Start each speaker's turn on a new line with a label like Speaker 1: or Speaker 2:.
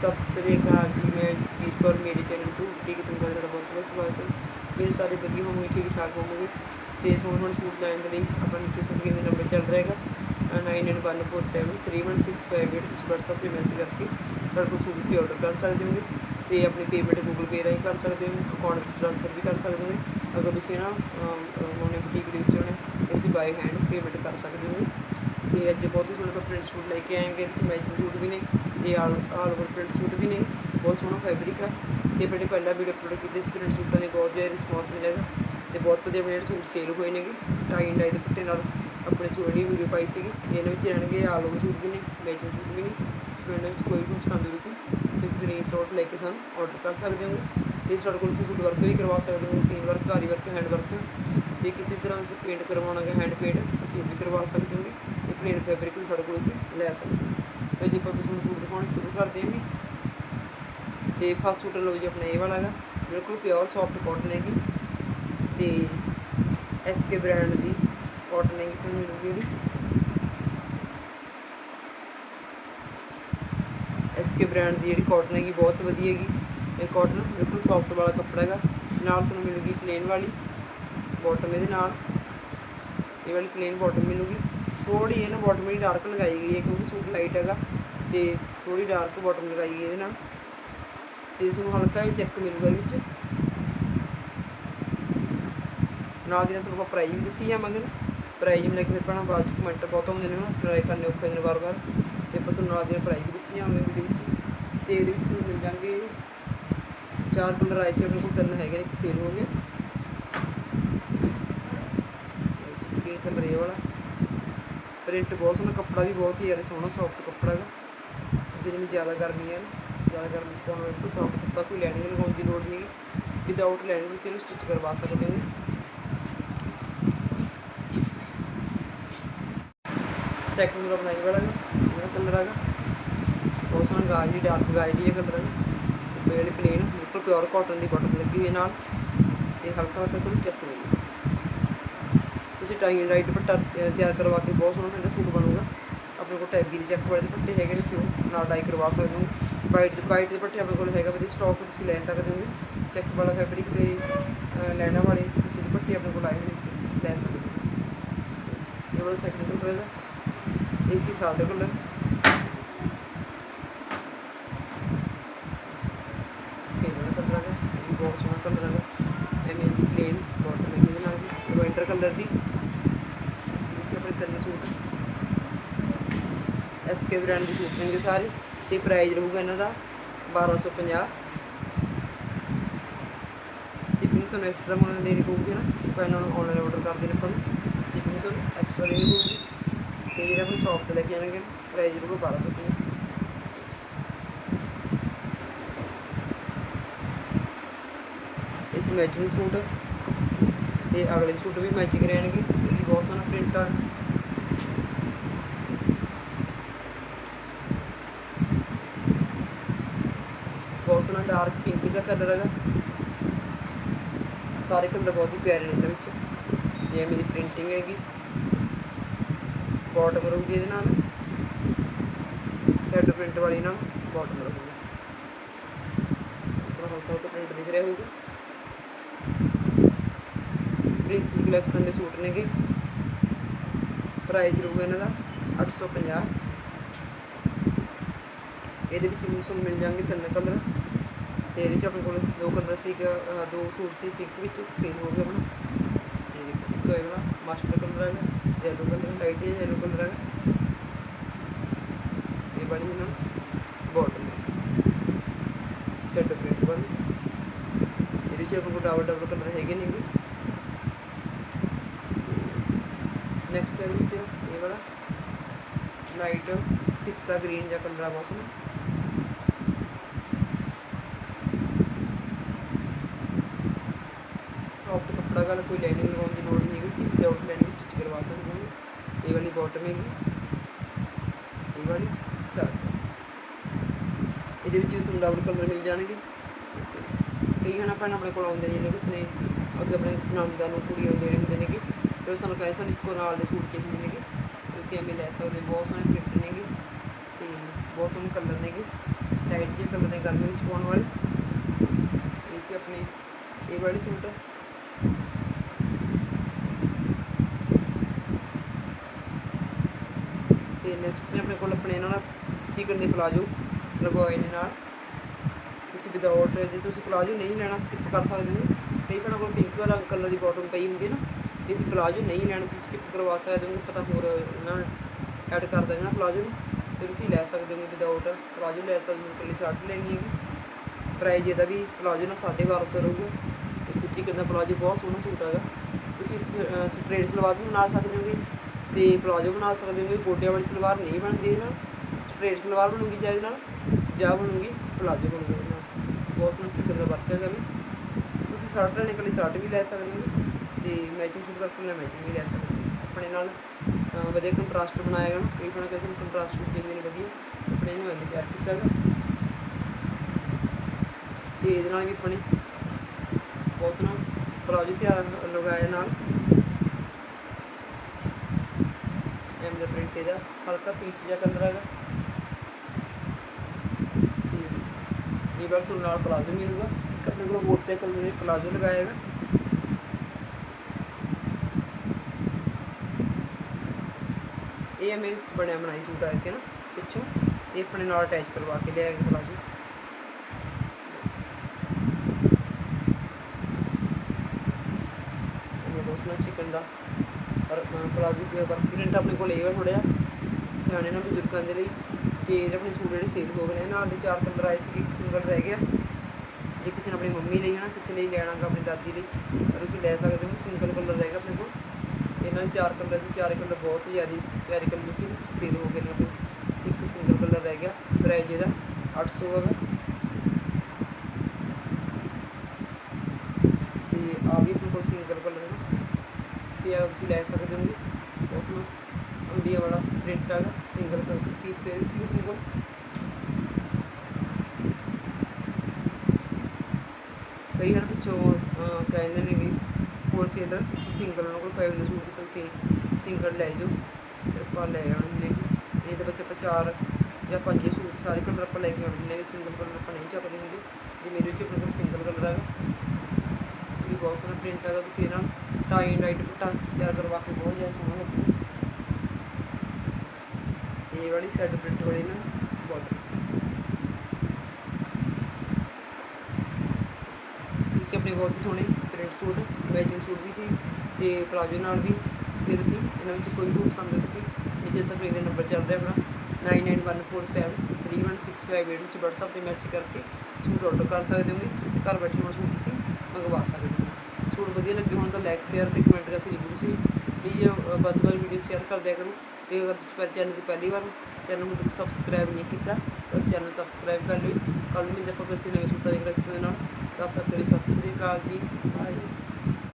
Speaker 1: ਸਤਿ ਸ੍ਰੀ ਅਕਾਲ ਜੀ, ਮੈਂ ਜਸਵੀਰ ਕੌਰ, ਮੇਰੇ ਚੈਨਲ ਤੋਂ ਠੀਕ ਤੁਮ ਦਾ ਤੁਹਾਡਾ ਬਹੁਤ ਬਹੁਤ ਸਵਾਗਤ ਹੈ। ਮੇਰੇ ਸਾਰੇ ਵਧੀਆ ਹੋਣਗੇ ਠੀਕ ਠਾਕ ਹੋਣਗੇ ਤੇ ਸੋਹਣ ਹੁਣ ਸੂਟ ਲੈਣ ਦੇ ਲਈ ਆਪਾਂ ਨੀਚੇ ਸਕਰੀਨ ਦੇ ਨੰਬਰ ਚੱਲ ਰਿਹਾ ਹੈਗਾ। 9814731658 ਤੁਸੀਂ WhatsApp ਤੇ ਮੈਸੇਜ ਕਰਕੇ ਤੁਹਾਡੇ ਕੋਲ ਸੂਟ ਤੁਸੀਂ ਆਰਡਰ ਕਰ ਸਕਦੇ ਹੋਗੇ ਤੇ ਆਪਣੀ ਪੇਮੈਂਟ ਗੂਗਲ ਪੇ ਰਾਹੀਂ ਕਰ ਸਕਦੇ ਹੋ ਅਕਾਊਂਟ ਵਿੱਚ ਟ੍ਰਾਂਸਫਰ ਵੀ ਕਰ ਸਕਦੇ ਹੋ ਅਗਰ ਤੁਸੀਂ ਨਾ ਮੋਨੇ ਬੁਟੀਕ ਦੇ ਵਿੱਚੋਂ ਨੇ ਤੁਸੀਂ ਬਾਈ ਹੈਂਡ ਪੇਮੈਂਟ ਕਰ ਸਕਦੇ ਹੋ ਤੇ ਅੱਜ ਬਹੁਤ ਹੀ ਸੋਹਣਾ ਪ੍ਰਿੰਟ ਸੂਟ ਲੈ ਕੇ ਆਏਗੇ ਤੇ ਮੈਚਿੰਗ ਸੂਟ ਵੀ ਨੇ। ਤੇ all all over print suit ਵੀ ਨੇ, ਬਹੁਤ ਸੋਹਣਾ ਫੈਬਰਿਕ ਆ। ਤੇ ਬੜੇ ਪਹਿਲਾਂ ਵੀਡੀਓ ਅਪਲੋਡ ਕੀਤੇ ਸੀ ਪ੍ਰਿੰਟ ਸੂਟਾਂ ਦੇ ਬਹੁਤ ਜ਼ਿਆਦਾ ਰਿਸਪੌਂਸ ਮਿਲੇਗਾ ਤੇ ਬਹੁਤ ਵਧੀਆ ਵਧੀਆ ਸੂਟ ਸੇਲ ਹੋਏ ਨੇਗੇ ਟਾਈ ਡਾਈ ਦੇ ਪੱਟੇ ਨਾਲ ਆਪਣੇ ਸੂਟ ਦੀ ਵੀਡੀਓ ਪਾਈ ਸੀਗੀ। ਇਹਨਾਂ ਵਿੱਚ ਰਹਿਣਗੇ ਆਲ ਓਵਰ ਸੂਟ ਵੀ ਨੇ ਮੈਚਿੰਗ ਸੂਟ ਵੀ ਨੇ। ਸੋ ਇਹਨਾਂ ਵਿੱਚ ਕੋਈ ਵੀ ਪਸੰਦ ਹੋਈ ਸੀ। ਸਿਰਫ ਗ੍ਰੀਨ ਸੂਟ ਲੈ ਕੇ ਸਾਨੂੰ ਆਰਡਰ ਕਰ ਸਕਦੇ ਹੋ ਤੇ ਸਾਡੇ ਕੋਲ ਤੁਸੀਂ ਸੂਟ ਵਰਕ ਵੀ ਕਰਵਾ ਸਕਦੇ ਹੋ ਸੀਨ ਵਰਕ ਘਾਰੀ ਵਰਕ ਹੈਂਡ ਵਰਕ ਤੇ ਕਿਸੇ ਵੀ ਤਰ੍ਹਾਂ ਤੁਸੀਂ ਪੇਂਟ ਕਰਵਾਉਣਾ ਹੈ ਹੈਂਡ ਪੇਂਟ ਤੁਸੀਂ ਉਹ ਵੀ ਕਰਵਾ ਸਕਦੇ ਹੋ ਤੇ ਪਲੇਨ ਫੈਬਰਿਕ ਵੀ ਤੁਹਾਡੇ ਕੋਲ ਅਸੀਂ ਲੈ ਸਕਦੇ ਹਾਂ ਤੇ ਜੀ, ਆਪਾਂ ਤੁਹਾਨੂੰ ਸੂਟ ਦਿਖਾਉਣੇ ਸ਼ੁਰੂ ਕਰਦੇ ਹਾਂ ਤੇ ਫਸਟ ਸੂਟ ਲਓ ਜੀ ਆਪਣਾ ਇਹ ਵਾਲਾ ਹੈਗਾ। ਬਿਲਕੁਲ ਪਿਓਰ ਸੌਫਟ ਕਾਟਨ ਹੈਗੀ। ਤੇ ਐਸਕੇ ਬ੍ਰਾਂਡ ਦੀ ਕਾਟਨ ਹੈਗੀ ਸਾਨੂੰ ਮਿਲੂਗੀ ਜਿਹੜੀ। ਐਸਕੇ ਬ੍ਰਾਂਡ ਦੀ ਜਿਹੜੀ ਕਾਟਨ ਹੈਗੀ, ਬਹੁਤ ਵਧੀਆ ਹੈਗੀ। ਇਹ ਕਾਟਨ ਬਿਲਕੁਲ ਸੌਫਟ ਵਾਲਾ ਕੱਪੜਾ ਹੈਗਾ। ਨਾਲ ਸਾਨੂੰ ਮਿਲੂਗੀ ਪਲੇਨ ਵਾਲੀ ਬਾਟਮ ਇਹਦੇ ਨਾਲ। ਇਹ ਵਾਲੀ ਪਲੇਨ ਬਾਟਮ ਮਿਲੂਗੀ। ਥੋੜੀ ਇਹ ਨਾ ਬਾਟਮ ਜਿਹੜੀ ਡਾਰਕ ਲਗਾਈ ਗਈ ਹੈ, ਕਿਉਂਕਿ ਸੂਟ ਲਾਈਟ ਹੈਗਾ ਤੇ ਥੋੜੀ ਡਾਰਕ ਬਾਟਮ ਲਗਾਈ ਗਈ ਇਹਦੇ ਨਾਲ। ਤੇ ਇਸ ਨੂੰ ਹਲਕਾ ਜਿਹਾ ਚੈੱਕ ਮਿਲੂਗਾ ਇਹਦੇ ਵਿੱਚ। ਨਾਲ ਦੀ ਨਾਲ ਸਾਨੂੰ ਪ੍ਰਾਈਜ਼ ਵੀ ਦੱਸੀ ਜਾਵਾਂਗੇ। ਪ੍ਰਾਈਸ ਵੀ ਮਿਲ ਕੇ ਫਿਰ ਪਹਿਲਾਂ ਬਾਅਦ ਚ ਕਮੈਂਟ ਬਹੁਤ ਆਉਂਦੇ ਨੇ ਨਾ ਟਰਾਈ ਕਰਨੇ ਔਖੇ ਨੇ ਵਾਰ-ਵਾਰ। ਤੇ ਆਪਾਂ ਸਾਨੂੰ ਨਾਲ ਦੀ ਨਾਲ ਪ੍ਰਾਈਸ ਵੀ ਦੱਸੀ ਜਾਵਾਂਗੇ ਵੀਡੀਓ ਵਿੱਚ। ਤੇ ਇਹਦੇ ਵਿੱਚ ਸਾਨੂੰ ਮਿਲ ਜਾਣਗੇ ਚਾਰ ਕਲਰ ਆਏ ਸੀ, ਆਪਣੇ ਕੋਲ ਤਿੰਨ ਹੈਗੇ ਨੇ, ਇੱਕ ਸੇਲ ਹੋ ਗਿਆ। ਇਹ ਕਲਰ ਇਹ ਵਾਲਾ। ਪ੍ਰਿੰਟ ਬਹੁਤ ਸੋਹਣਾ, ਕੱਪੜਾ ਵੀ ਬਹੁਤ ਹੀ ਯਾਰ ਸੋਹਣਾ ਸੌਫਟ ਕੱਪੜਾ ਹੈਗਾ। ਜਿਹਦੇ ਜਿਵੇਂ ਜ਼ਿਆਦਾ ਗਰਮੀ ਹੈ ਨਾ ਜ਼ਿਆਦਾ ਗਰਮੀ ਚ ਪਾਉਣ ਸੌਫਟ ਕੱਪੜਾ ਕੋਈ ਲੈਣੀ ਲਗਾਉਣ ਦੀ ਲੋੜ ਨਹੀਂ ਵਿਦਆਊਟ ਲੈਣੀ ਵੀ ਇਹਨੂੰ ਸਟਿਚ ਕਰਵਾ ਸਕਦੇ ਹੋ। ਸੈਕਿੰਡ ਕਲਰ ਬਣਾਈ ਵਾਲਾ ਹੈਗਾ, ਜਿਹੜਾ ਕਲਰ ਹੈਗਾ। ਬਹੁਤ ਸੋਹਣਾ ਗਾਜਰੀ ਡਾਰਕ ਗਾਜਰੀ ਹੈ ਕਲਰ ਹੈ ਜਿਹੜੀ ਪਲੇਨ ਬਿਲਕੁਲ ਪਿਓਰ ਕਾਟਨ ਦੀ ਬਾਟਮ ਲੱਗੀ ਹੋਈ ਹੈ ਨਾਲ। ਤੇ ਹਲਕਾ ਹਲਕਾ ਸਭ ਚੱਕ ਮਿਲੂਗਾ ਤੁਸੀਂ ਟਾਈ ਰਾਈਟ ਦੁਪੱਟਾ ਤਿਆਰ ਕਰਵਾ ਕੇ ਬਹੁਤ ਸੋਹਣਾ ਤੁਹਾਡਾ ਸੂਟ ਬਣੂਗਾ। ਆਪਣੇ ਕੋਲ ਟੈਬੀ ਦੇ ਚੈੱਕ ਵਾਲੇ ਦੁਪੱਟੇ ਹੈਗੇ ਨੇ, ਤੁਸੀਂ ਉਹ ਨਾਲ ਡਾਈ ਕਰਵਾ ਸਕਦੇ ਹੋ। ਵਾਈਟ ਵਾਈਟ ਦੁਪੱਟੇ ਆਪਣੇ ਕੋਲ ਹੈਗਾ ਵਧੀਆ ਸਟਾਕ ਤੁਸੀਂ ਲੈ ਸਕਦੇ ਹੋ ਚੈੱਕ ਵਾਲਾ ਫੈਬਰਿਕ ਤੇ, ਅਹ, ਲੈਣਾ ਵਾਲੇ ਵਿੱਚ ਦੁਪੱਟੇ ਆਪਣੇ ਕੋਲ ਆਏ ਹੋਏ ਨੇ, ਤੁਸੀਂ ਲੈ ਸਕਦੇ ਹੋ। ਇਹ ਵਾਲਾ ਸੈਕਿੰਡ ਕਲਰ ਹੈ ਏਸੀ ਥਰਡ ਕਲਰ ਵਾਲਾ ਕਲਰ ਹੈ ਇਹ ਬਹੁਤ ਸੋਹਣਾ ਕਲਰ ਹੈਗਾ। ਐਵੇਂ ਪਲੇਨ ਬਾਟਮ ਹੈ ਇਹਦੇ ਨਾਲ ਵੀ। ਲਵੈਂਡਰ ਕਲਰ ਦੀ। ਇਸੇ ਆਪਣੇ ਤਿੰਨ ਸੂਟ ਐਸਕੇ ਬ੍ਰਾਂਡ ਦੇ ਸੂਟ ਨੇਗੇ ਸਾਰੇ ਤੇ ਪ੍ਰਾਈਸ ਰਹੂਗਾ ਇਹਨਾਂ ਦਾ 1250 ਸਿਪਿੰਗ ਸਾਨੂੰ ਐਕਸਟਰਾ ਮਨ ਦੇਣੀ ਪਊਗੀ ਨਾ ਆਪਾਂ ਇਹਨਾਂ ਨੂੰ ਆਨਲਾਈਨ ਆਰਡਰ ਕਰਦੇ ਨੇ ਆਪਾਂ ਨੂੰ ਸਿਪਿੰਗ ਸਾਨੂੰ ਐਕਸਟਰਾ ਦੇਣੀ ਪਊਗੀ ਤੇ ਜਿਹੜਾ ਕੋਈ ਸ਼ੌਪ ਤੇ ਲੈ ਕੇ ਆਣਗੇ ਪ੍ਰਾਈਸ ਰਹੂਗਾ 1250 ਇਸ ਮੈਚਿੰਗ ਸੂਟ ਤੇ ਅਗਲੇ ਸੂਟ ਵੀ ਮੈਚਿੰਗ ਰਹਿਣਗੇ ਇਹ ਵੀ ਬਹੁਤ ਸੋਹਣਾ ਡਾਰਕ ਪਿੰਕ ਦਾ ਕਲਰ ਹੈਗਾ। ਸਾਰੇ ਕਲਰ ਬਹੁਤ ਹੀ ਪਿਆਰੇ ਨੇ ਇਹਨਾਂ ਵਿੱਚ। ਇਹ ਮੇਰੀ ਪ੍ਰਿੰਟਿੰਗ ਹੈਗੀ। ਬਾਟਮ ਰਹੂਗੀ ਇਹਦੇ ਨਾਲ। ਸੈਡ ਪ੍ਰਿੰਟ ਵਾਲੀ ਨਾਲ ਬਾਟਮ ਰਹੂਗੀ। ਇਸ ਨਾਲ ਹਲਕਾ ਹਲਕਾ ਪ੍ਰਿੰਟ ਦਿਖ ਰਿਹਾ ਹੋਊਗਾ। ਪ੍ਰਿੰਸ ਕਲੈਕਸ਼ਨ ਦੇ ਸੂਟ ਨੇਗੇ। ਪ੍ਰਾਈਸ ਰਹੂਗਾ ਇਹਨਾਂ ਦਾ 850 ਇਹਦੇ ਵਿੱਚ ਵੀ ਤੁਹਾਨੂੰ ਮਿਲ ਜਾਣਗੇ ਤਿੰਨ ਕਲਰ। ਤੇ ਇਹਦੇ ਵਿੱਚ ਆਪਣੇ ਕੋਲ ਦੋ ਕਲਰ ਸੀ ਦੋ ਸੂਟ ਸੀ, ਪਿੰਕ ਵਿੱਚ ਸੇਲ ਹੋ ਗਿਆ ਆਪਣਾ। ਇਹ ਦੇਖੋ, ਇੱਕ ਇਹ ਮਾਸਟਰ ਕਲਰ ਹੈਗਾ ਜੈਲੋ ਕਲਰ ਲਾਈਟ ਹੈ ਜੈਲੋ ਕਲਰ ਹੈਗਾ। ਇਹ ਬਣੀ ਇਹਨਾਂ ਬਾਟਮ ਸ਼ੈਡ ਪ੍ਰਿੰਟ ਬਣ ਇਹਦੇ ਵਿੱਚ ਆਪਣੇ ਕੋਲ ਡਬਲ ਡਬਲ ਕਲਰ ਹੈਗੇ ਨੇਗੇ ਨੈਕਸਟ ਇਹਦੇ ਵਿੱਚ ਇਹ ਵਾਲਾ ਲਾਈਟ ਪਿਸਤਾ ਗ੍ਰੀਨ ਜਾਂ ਕਲਰ ਆ ਬਹੁਤ ਸੋਹਣਾ ਕੱਪੜਾ ਗੱਲ ਕੋਈ ਲਾਈਨਿੰਗ ਲਗਾਉਣ ਦੀ ਲੋੜ ਨਹੀਂ ਹੈਗੀ ਸੀ ਵਿਦਆਊਟ ਲਾਈਨਿੰਗ ਸਟਿਚ ਕਰਵਾ ਸਕਦੇ ਹੋ। ਇਹ ਵਾਲੀ ਬਾਟਮ ਹੈਗੀ। ਇਹ ਵਾਲੀ ਸ਼ਰਟ ਇਹਦੇ ਵਿੱਚ ਵੀ ਸਾਨੂੰ ਡਬਲ ਕਲਰ ਮਿਲ ਜਾਣਗੇ। ਕਈ ਹਨ ਭੈਣਾਂ ਆਪਣੇ ਕੋਲ ਆਉਂਦੇ ਨੇ ਜਿਹੜੇ ਕਿਸੇ ਨੇ ਅੱਗੇ ਆਪਣੇ ਨਣਦਾਂ ਨੂੰ ਕੁੜੀ ਨੂੰ ਦੇਣੇ ਹੁੰਦੇ ਨੇਗੇ। ਫਿਰ ਸਾਨੂੰ ਕਹੇ ਸਾਨੂੰ ਇੱਕੋ ਨਾਲ ਦੇ ਸੂਟ ਚਾਹੀਦੇ ਨੇ। ਤੁਸੀਂ ਐਵੇਂ ਲੈ ਸਕਦੇ ਹੋ। ਬਹੁਤ ਸੋਹਣੇ ਪ੍ਰਿੰਟ ਨੇਗੇ ਤੇ ਬਹੁਤ ਸੋਹਣੇ ਕਲਰ ਨੇਗੇ। ਲਾਈਟ ਜਿਹੇ ਕਲਰ ਨੇ ਗਰਮੀ ਵਿੱਚ ਪਾਉਣ ਵਾਲੇ। ਇਹ ਸੀ ਆਪਣੀ, ਇਹ ਵਾਲੀ ਸੂਟ ਤੇ ਨੈਕਸਟ ਨੇ ਆਪਣੇ ਕੋਲ ਆਪਣੇ ਨਾਲ ਚਿਕਨ ਦੇ ਪਲਾਜੋ ਲਗਵਾਏ ਨੇ ਨਾਲ। ਤੁਸੀਂ ਵਿਦਆਊਟ ਜੇ ਤੁਸੀਂ ਪਲਾਜੋ ਨਹੀਂ ਲੈਣਾ ਸਕਿਪ ਕਰ ਸਕਦੇ ਹੋ। ਕਈ ਭੈਣਾਂ ਕੋਲ ਪਿੰਕ ਰੰਗ ਕਲਰ ਦੀ ਬਾਟਮ ਪਈ ਹੁੰਦੀ ਹੈ ਨਾ। ਜੇ ਪਲਾਜੋ ਨਹੀਂ ਲੈਣਾ ਤੁਸੀਂ ਸਕਿਪ ਕਰਵਾ ਸਕਦੇ ਹੋ ਪਤਾ ਹੋਰ ਇਹਨਾਂ ਐਡ ਕਰ ਦੇਣਾ ਨਾ ਪਲਾਜੋ ਨੂੰ। ਤੇ ਤੁਸੀਂ ਲੈ ਸਕਦੇ ਹੋ ਵਿਦਆਊਟ ਪਲਾਜੋ ਲੈ ਸਕਦੇ ਹੋ, ਇਕੱਲੀ ਸ਼ਰਟ ਲੈਣੀ ਹੈਗੀ। ਪ੍ਰਾਈਜ਼ ਇਹਦਾ ਵੀ ਪਲਾਜੋ ਨਾਲ 1250 ਰਹੂਗਾ। ਤੇ ਚਿਕਨ ਦਾ ਪਲਾਜੋ ਬਹੁਤ ਸੋਹਣਾ ਸੂਟ ਹੈਗਾ। ਤੁਸੀਂ ਸਟ੍ਰੇਟ ਸਲਵਾਰ ਵੀ ਬਣਾ ਸਕਦੇ ਹੋਗੇ ਤੇ ਪਲਾਜੋ ਬਣਾ ਸਕਦੇ ਹੋਗੇ, ਗੋਡਿਆਂ ਵਾਲੀ ਸਲਵਾਰ ਨਹੀਂ ਬਣਦੀ ਇਹਦੇ ਨਾਲ। ਸਟ੍ਰੇਟ ਸਲਵਾਰ ਬਣੂਗੀ ਜਾਂ ਨਾਲ, ਜਾਂ ਬਣੂਗੀ ਪਲਾਜੋ ਬਣੂਗਾ ਬਹੁਤ ਸੋਹਣਾ ਚਿਕਨ ਦਾ ਵਰਕ ਹੈਗਾ ਵੀ। ਤੁਸੀਂ ਸ਼ਰਟ ਲੈਣੇ, ਇਕੱਲੀ ਸ਼ਰਟ ਵੀ ਲੈ ਸਕਦੇ ਹੋ ਤੇ ਮੈਚਿੰਗ ਸੂਟ ਕਰਕੇ ਨਾਲ ਮੈਚਿੰਗ ਵੀ ਲੈ ਸਕਦੇ ਆਪਣੇ ਨਾਲ ਵਧੀਆ ਕੰਟਰਾਸਟ ਬਣਾਇਆ ਗਿਆ ਨਾ ਕਈ ਬਣਾ ਕਿਸੇ ਨੂੰ ਕੰਟਰਾਸਟ ਸੂਟ ਚਾਹੀਦੇ ਨੇ ਵਧੀਆ। ਆਪਣੇ ਨੂੰ ਐਵੇਂ ਤਿਆਰ ਕੀਤਾ ਹੈਗਾ ਤੇ ਇਹਦੇ ਨਾਲ ਵੀ ਆਪਣੇ ਬਹੁਤ ਸੋਹਣਾ ਪਲਾਜੋ ਤਿਆਰ ਲਗਾਇਆ ਨਾਲ। ਐਮ ਦਾ ਪ੍ਰਿੰਟ ਇਹਦਾ ਹਲਕਾ ਪੀਚ ਜਿਹਾ ਕਲਰ ਹੈਗਾ। ਤੇ ਇਹ ਬਸ ਨਾਲ ਪਲਾਜੋ ਮਿਲੂਗਾ। ਇੱਕ ਆਪਣੇ ਕੋਲ ਮੋਟੇ ਕਲਰ ਦੇ ਪਲਾਜੋ ਲਗਾਏਗਾ ਹੈਗਾ ਇਹ ਐਵੇਂ ਬਣਿਆ ਬਣਾਈ ਸੂਟ ਆਇਆ ਸੀ ਨਾ ਪਿੱਛੋਂ, ਇਹ ਆਪਣੇ ਨਾਲ ਅਟੈਚ ਕਰਵਾ ਕੇ ਲਿਆ ਗਿਆ ਪਲਾਜੋ ਉਹ ਬਹੁਤ ਸੋਹਣਾ ਚਿਕਨ ਦਾ। ਪਰ ਪਲਾਜੋ ਦੇ ਵਰਕ ਪ੍ਰਿੰਟ ਆਪਣੇ ਕੋਲ ਇਹ ਵਾ ਥੋੜ੍ਹਾ ਜਿਹਾ ਸਿਆਣੇ ਨਾਲ ਬਜ਼ੁਰਗਾਂ ਦੇ ਲਈ ਤੇ ਇਹਦੇ ਆਪਣੇ ਸੂਟ ਜਿਹੜੇ ਸੇਲ ਹੋ ਗਏ ਨੇ, ਨਾਲ ਦੇ ਚਾਰ ਕਲਰ ਆਏ ਸੀ ਇੱਕ ਸਿੰਗਲ ਰਹਿ ਗਿਆ। ਜੇ ਕਿਸੇ ਨੇ ਆਪਣੀ ਮੰਮੀ ਲਈ ਹਨਾ ਕਿਸੇ ਲਈ ਲੈਣਾ ਗਾ ਆਪਣੀ ਦਾਦੀ ਲਈ ਤਾਂ ਤੁਸੀਂ ਲੈ ਸਕਦੇ ਹੋ ਸਿੰਗਲ ਕਲਰ ਰਹੇਗਾ ਆਪਣੇ ਕੋਲ। ਇਹਨਾਂ ਚਾਰ ਕਲਰ ਸੀ ਚਾਰੇ ਕਲਰ ਬਹੁਤ ਹੀ ਜ਼ਿਆਦਾ ਪਿਆਰੇ ਕਲਰ ਸੀ ਸੇਲ ਹੋ ਗਏ ਨੇ ਆਪਣੇ। ਇੱਕ ਸਿੰਗਲ ਕਲਰ ਰਹਿ ਗਿਆ ਪ੍ਰਾਈਜ਼ ਇਹਦਾ 800 ਹੈਗਾ। ਤੇ ਆ ਵੀ ਆਪਣੇ ਕੋਲ ਸਿੰਗਲ ਕਲਰ ਹੈ ਤੇ ਆ ਤੁਸੀਂ ਲੈ ਸਕਦੇ ਹੋ ਉਸ ਨੂੰ। ਅੰਬੀਆ ਵਾਲਾ ਪ੍ਰਿੰਟ ਹੈਗਾ ਸਿੰਗਲ ਕਲਰ ਪੀਸ ਤੇ ਸੀ ਆਪਣੇ ਕੋਲ। ਕਈ ਹਰ ਪਿੱਛੋਂ ਅਹ, ਕਹਿੰਦੇ ਨੇ ਵੀ ਹੋਲਸੇਲਰ ਸਿੰਗਲ ਉਹਨਾਂ ਕੋਲ ਪਏ ਹੁੰਦੇ ਸੂਟ ਸੀ ਸਿੰਗਲ ਲੈ ਜਾਓ, ਤੇ ਆਪਾਂ ਲੈ ਆਉਣੇ ਨੇ ਇਹ ਤਾਂ ਆਪਾਂ ਚਾਰ ਜਾਂ ਪੰਜ ਸੂਟ, ਸਾਰੇ ਕਲਰ ਆਪਾਂ ਲੈ ਕੇ ਆਉਣੇ ਨੇ ਸਿੰਗਲ ਕਲਰ ਆਪਾਂ ਨਹੀਂ ਚੱਕਦੇ ਹੁੰਦੇ ਜੇ ਮੇਰੇ ਵਿੱਚ ਆਪਣੇ ਕੋਲ ਸਿੰਗਲ ਕਲਰ ਹੈਗਾ, ਵੀ ਬਹੁਤ ਸੋਹਣਾ ਪ੍ਰਿੰਟ ਹੈਗਾ, ਤੁਸੀਂ ਇਹਨਾਂ ਟਾਈ ਨਾਈਟ ਪਟਾ ਤਿਆਰ ਕਰਵਾ ਕੇ ਬਹੁਤ ਜ਼ਿਆਦਾ ਸੋਹਣਾ ਲੱਗਦਾ। ਇਹ ਵਾਲੀ ਸਾਈਡ ਪ੍ਰਿੰਟ ਵਾਲੀ ਨਾ ਬਾਰਡਰ ਤੁਸੀਂ ਆਪਣੇ ਬਹੁਤ ਹੀ ਸੋਹਣੇ ਪ੍ਰਿੰਟ ਸੂਟ ਮੈਚਿੰਗ ਸੂਟ ਵੀ ਸੀ ਤੇ ਪਲਾਜੋ ਨਾਲ ਵੀ ਫਿਰ ਤੁਸੀਂ ਇਹਨਾਂ ਵਿੱਚ ਕੋਈ ਵੀ ਪਸੰਦ ਸੀ। ਨੀਚੇ ਸਕਰੀਨ ਦੇ ਨੰਬਰ ਚੱਲ ਰਿਹਾ ਆਪਣਾ। 9914731658 ਤੁਸੀਂ WhatsApp ਤੇ ਮੈਸੇਜ ਕਰਕੇ ਸੂਟ ਆਰਡਰ ਕਰ ਸਕਦੇ ਹੋਗੇ ਤੇ ਘਰ ਬੈਠੇ ਹੋਣ ਸੂਟ ਤੁਸੀਂ ਮੰਗਵਾ ਸਕਦੇ ਹੋ। ਸੂਟ ਵਧੀਆ ਲੱਗੇ ਹੋਣ ਤਾਂ ਲਾਈਕ ਸ਼ੇਅਰ ਤੇ ਕਮੈਂਟ ਕਰਕੇ ਜ਼ਰੂਰ ਸੀ ਵੀ ਵੱਧ ਤੋਂ ਵੱਧ ਵੀਡੀਓ ਸ਼ੇਅਰ ਕਰ ਦਿਆ ਕਰੋ। ਤੇ ਅਗਰ ਤੁਸੀਂ ਮੇਰੇ ਚੈਨਲ ਦੀ ਪਹਿਲੀ ਵਾਰ ਚੈਨਲ ਨੂੰ ਸਬਸਕ੍ਰਾਈਬ ਨਹੀਂ ਕੀਤਾ, ਤਾਂ ਚੈਨਲ ਸਬਸਕ੍ਰਾਈਬ ਕਰ ਲਿਓ। ਕੱਲ ਨੂੰ ਮਿਲਦੇ ਆਪਾਂ ਕਿਸੇ ਨਵੇਂ ਸੂਟਾਂ ਦੀ ਕਲੈਕਸ਼ਨ ਦੇ ਨਾਲ ਤਦ ਤੱਕ ਲਈ ਸਤਿ ਸ੍ਰੀ ਅਕਾਲ ਜੀ ਬਾਏ